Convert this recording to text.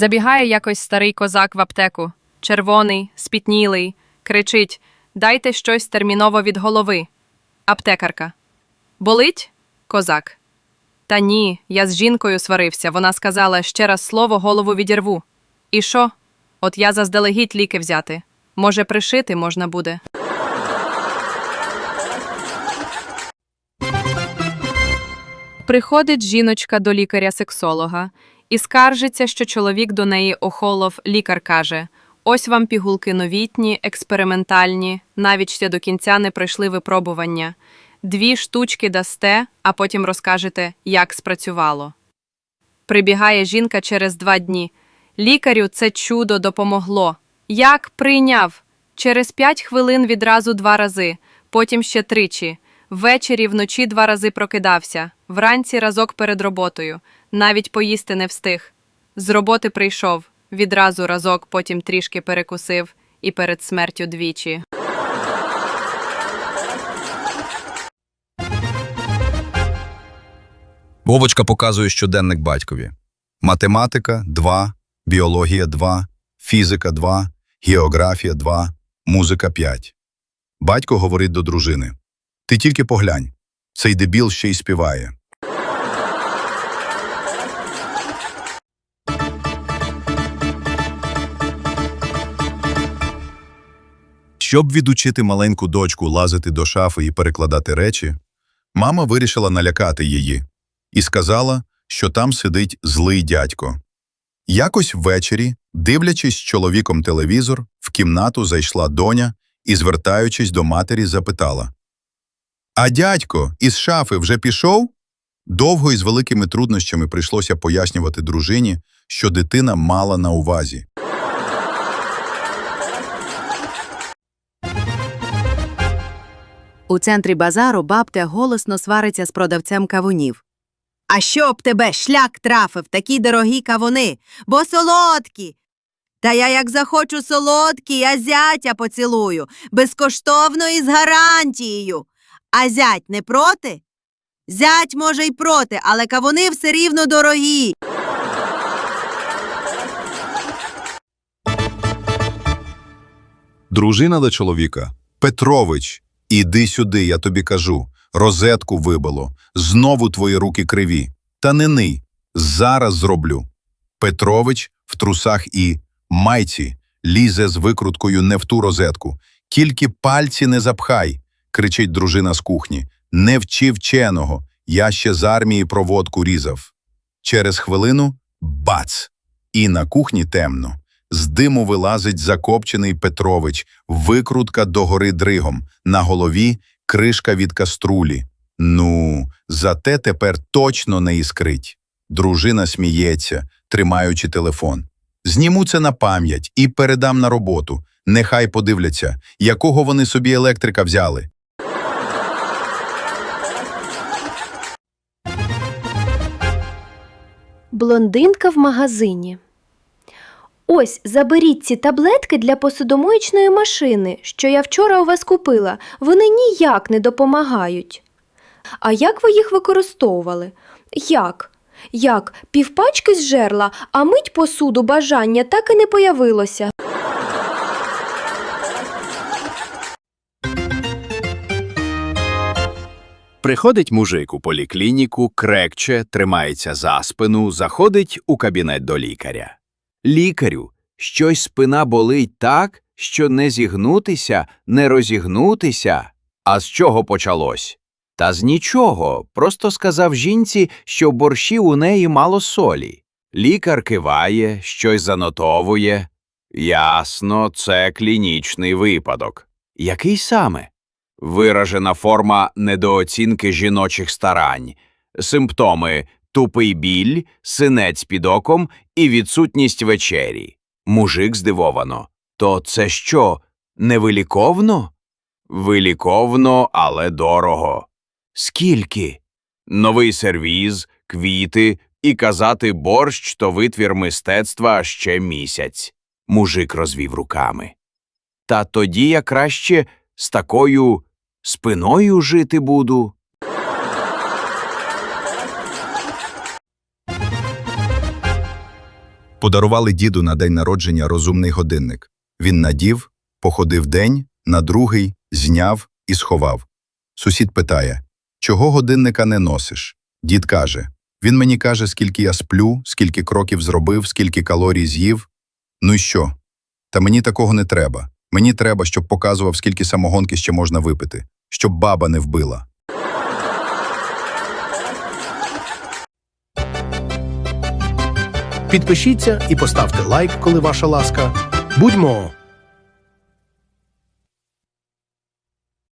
Забігає якось старий козак в аптеку, червоний, спітнілий, кричить Дайте щось терміново від голови. Аптекарка. Болить? Козак. Та ні, я з жінкою сварився. Вона сказала ще раз слово голову відірву. І що? От я заздалегідь ліки взяти. Може, пришити можна буде. Приходить жіночка до лікаря-сексолога і скаржиться, що чоловік до неї охолов. Лікар каже: ось вам пігулки новітні, експериментальні, навіть ще до кінця не пройшли випробування. Дві штучки дасте, а потім розкажете, як спрацювало. Прибігає жінка через два дні. Лікарю це чудо допомогло. Як прийняв? Через п'ять хвилин відразу два рази, потім ще тричі. Ввечері вночі два рази прокидався, вранці разок перед роботою, навіть поїсти не встиг. З роботи прийшов, відразу разок, потім трішки перекусив і перед смертю двічі. Вовочка показує щоденник батькові. Математика 2, біологія 2, фізика 2, географія 2, музика 5. Батько говорить до дружини. Ти тільки поглянь. Цей дебіл ще й співає. Щоб відучити маленьку дочку лазити до шафи і перекладати речі, мама вирішила налякати її і сказала, що там сидить злий дядько. Якось ввечері, дивлячись з чоловіком телевізор, в кімнату зайшла доня і, звертаючись до матері, запитала А дядько із шафи вже пішов? Довго і з великими труднощами прийшлося пояснювати дружині, що дитина мала на увазі. У центрі базару бабтя голосно свариться з продавцем кавунів. А щоб тебе шлях трафив, такі дорогі кавуни, бо солодкі. Та я як захочу солодкі, я зятя поцілую, безкоштовно і з гарантією. А зять не проти? Зять може й проти, але кавуни все рівно дорогі. Дружина до чоловіка. Петрович, іди сюди, я тобі кажу. Розетку вибило. Знову твої руки криві. Та не ний. Зараз зроблю. Петрович в трусах і майці лізе з викруткою не в ту розетку. Тільки пальці не запхай, кричить дружина з кухні. Не вчи вченого. Я ще з армії проводку різав. Через хвилину бац! І на кухні темно. З диму вилазить закопчений Петрович, викрутка догори дригом, на голові кришка від каструлі. Ну, зате тепер точно не іскрить. Дружина сміється, тримаючи телефон. Зніму це на пам'ять і передам на роботу. Нехай подивляться, якого вони собі електрика взяли. Блондинка в магазині. Ось, заберіть ці таблетки для посудомоєчної машини, що я вчора у вас купила. Вони ніяк не допомагають. А як ви їх використовували? Як? Як? Півпачки з жерла, а мить посуду бажання так і не появилося. Приходить мужик у поліклініку, крекче, тримається за спину, заходить у кабінет до лікаря. Лікарю, щось спина болить так, що не зігнутися, не розігнутися. А з чого почалось? Та з нічого, просто сказав жінці, що в борщі у неї мало солі. Лікар киває, щось занотовує. Ясно, це клінічний випадок. Який саме? Виражена форма недооцінки жіночих старань, симптоми тупий біль, синець під оком і відсутність вечері. Мужик здивовано. То це що, невиліковно? Виліковно, але дорого. Скільки? Новий сервіз, квіти і казати борщ то витвір мистецтва ще місяць. Мужик розвів руками. Та тоді я краще з такою спиною жити буду. Подарували діду на день народження розумний годинник. Він надів, походив день, на другий, зняв і сховав. Сусід питає, чого годинника не носиш? Дід каже, він мені каже, скільки я сплю, скільки кроків зробив, скільки калорій з'їв. Ну й що? Та мені такого не треба. Мені треба, щоб показував, скільки самогонки ще можна випити, щоб баба не вбила. Підпишіться і поставте лайк, коли ваша ласка. Будьмо